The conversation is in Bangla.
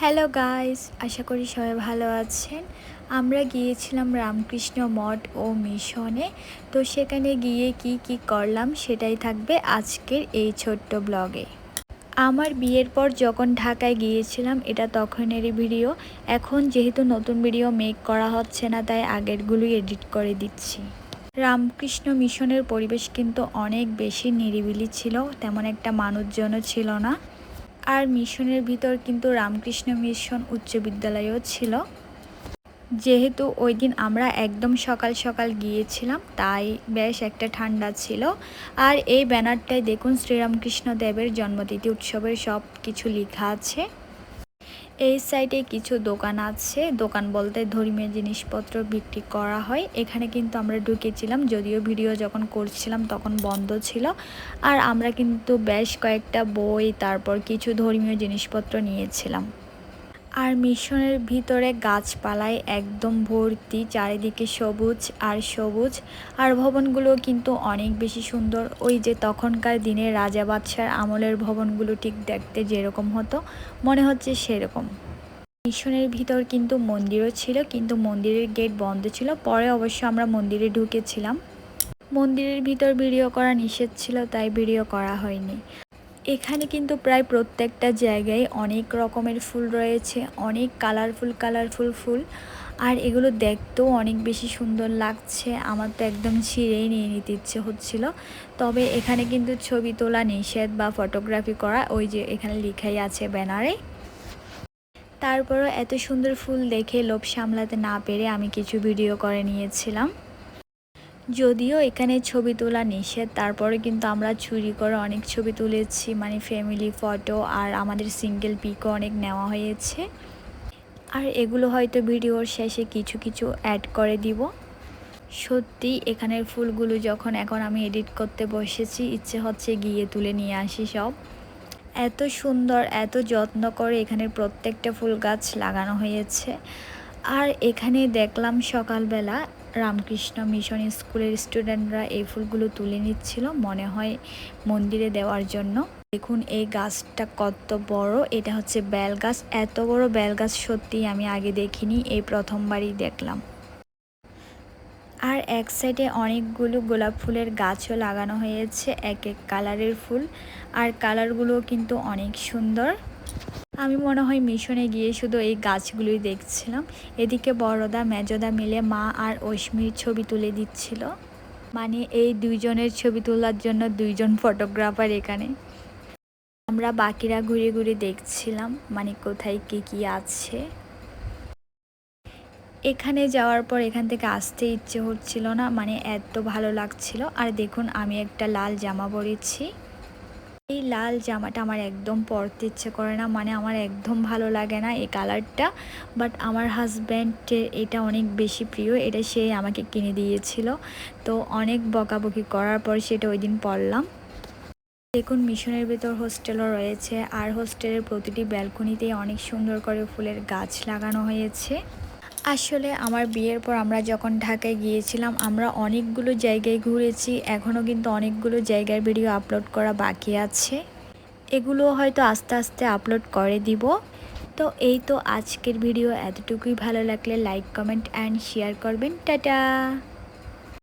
হ্যালো গাইস আশা করি সবাই ভালো আছেন। আমরা গিয়েছিলাম রামকৃষ্ণ মঠ ও মিশনে। তো সেখানে গিয়ে কি কি করলাম সেটাই থাকবে আজকের এই ছোট্ট ব্লগে। আমার বিয়ের পর যখন ঢাকায় গিয়েছিলাম, এটা তখনেরই ভিডিও। এখন যেহেতু নতুন ভিডিও মেক করা হচ্ছে না, তাই আগেরগুলোই এডিট করে দিচ্ছি। রামকৃষ্ণ মিশনের পরিবেশ কিন্তু অনেক বেশি নিরিবিলি ছিল, তেমন একটা মানুষজনও ছিল না। আর মিশনের ভিতর কিন্তু রামকৃষ্ণ মিশন উচ্চ বিদ্যালয়ও ছিল। যেহেতু ওই দিন আমরা একদম সকাল সকাল গিয়েছিলাম, তাই বেশ একটা ঠান্ডা ছিল। আর এই ব্যানারটায় দেখুন শ্রীরামকৃষ্ণ দেবের জন্মতিথি উৎসবের সব কিছু লেখা আছে। এই সাইডে কিছু দোকান আছে। দোকান বলতে ধর্মীয় জিনিসপত্র বিক্রি করা হয়। এখানে কিন্তু আমরা ঢুকেছিলাম, যদিও ভিডিও যখন করছিলাম তখন বন্ধ ছিল। আর আমরা কিন্তু বেশ কয়েকটা বই, তারপর কিছু ধর্মীয় জিনিসপত্র নিয়েছিলাম। আর মিশনের ভিতরে গাছপালায় একদম ভর্তি, চারিদিকে সবুজ আর সবুজ। আর ভবনগুলো কিন্তু অনেক বেশি সুন্দর। ওই যে তখনকার দিনে রাজা বাদশার আমলের ভবনগুলো ঠিক দেখতে যেরকম হতো, মনে হচ্ছে সেরকম। মিশনের ভিতর কিন্তু মন্দিরও ছিল, কিন্তু মন্দিরের গেট বন্ধ ছিল। পরে অবশ্য আমরা মন্দিরে ঢুকেছিলাম। মন্দিরের ভিতর ভিডিও করা নিষেধ ছিল, তাই ভিডিও করা হয়নি। এখানে কিন্তু প্রায় প্রত্যেকটা জায়গায় অনেক রকমের ফুল রয়েছে, অনেক কালারফুল কালারফুল ফুল। আর এগুলো দেখতেও অনেক বেশি সুন্দর লাগছে। আমার তো একদম ছিঁড়েই নিয়ে নিতে ইচ্ছে হচ্ছিল। তবে এখানে কিন্তু ছবি তোলা, নিষেধ বা ফটোগ্রাফি করা, ওই যে এখানে লিখাই আছে ব্যানারে। তারপরও এত সুন্দর ফুল দেখে লোভ সামলাতে না পেরে আমি কিছু ভিডিও করে নিয়েছিলাম। যদিও এখানে ছবি তোলা নিষেধ, তারপরে কিন্তু আমরা চুরি করে অনেক ছবি তুলেছি মানে ফ্যামিলি ফটো আর আমাদের সিঙ্গেল পিকও অনেক নেওয়া হয়েছে। আর এগুলো হয়তো ভিডিওর শেষে কিছু কিছু অ্যাড করে দিব। সত্যি, এখানের ফুলগুলো যখন এখন আমি এডিট করতে বসেছি, ইচ্ছে হচ্ছে গিয়ে তুলে নিয়ে আসি সব। এত সুন্দর, এত যত্ন করে এখানের প্রত্যেকটা ফুল গাছ লাগানো হয়েছে। আর এখানে দেখলাম সকালবেলা রামকৃষ্ণ মিশন স্কুলের স্টুডেন্টরা এই ফুলগুলো তুলে নিচ্ছিল, মনে হয় মন্দিরে দেওয়ার জন্য। দেখুন, এই গাছটা কত বড়, এটা হচ্ছে বেল গাছ এত বড় বেল গাছ সত্যি আমি আগে দেখিনি, এই প্রথমবারই দেখলাম। আর এক সাইডে অনেকগুলো গোলাপ ফুলের গাছও লাগানো হয়েছে, এক এক কালারের ফুল। আর কালারগুলো কিন্তু অনেক সুন্দর। আমি মনে হয় মিশনে গিয়ে শুধু এই গাছগুলোই দেখছিলাম। এদিকে বড়দা, মেজদা মিলে মা আর অশ্মির ছবি তুলে দিচ্ছিল। মানে এই দুইজনের ছবি তোলার জন্য দুইজন ফটোগ্রাফার এখানে। আমরা বাকিরা ঘুরে ঘুরে দেখছিলাম মানে কোথায় কি কি আছে। এখানে যাওয়ার পর এখান থেকে আসতে ইচ্ছে হচ্ছিল না মানে এত ভালো লাগছিল। আর দেখুন, আমি একটা লাল জামা পরেছি। এই লাল জামাটা আমার একদম পরতে ইচ্ছে করে না মানে আমার একদম ভালো লাগে না এই কালারটা। বাট আমার হাজব্যান্ডের এটা অনেক বেশি প্রিয়, এটা সে আমাকে কিনে দিয়েছিল। তো অনেক বকাবকি করার পর সেটা ওই দিন পরলাম। দেখুন, মিশনের ভেতর হোস্টেলও রয়েছে। আর হোস্টেলের প্রতিটি ব্যালকনিতেই অনেক সুন্দর করে ফুলের গাছ লাগানো হয়েছে। আসলে আমার বিয়ের পর আমরা যখন ঢাকায় গিয়েছিলাম, আমরা অনেকগুলো জায়গায় ঘুরেছি। এখনও কিন্তু অনেকগুলো জায়গার ভিডিও আপলোড করা বাকি আছে। এগুলো হয়তো আস্তে আস্তে আপলোড করে দিব। তো এই তো আজকের ভিডিও। এতটুকুই ভালো লাগলে লাইক, কমেন্ট, অ্যান্ড শেয়ার করবেন। টাটা!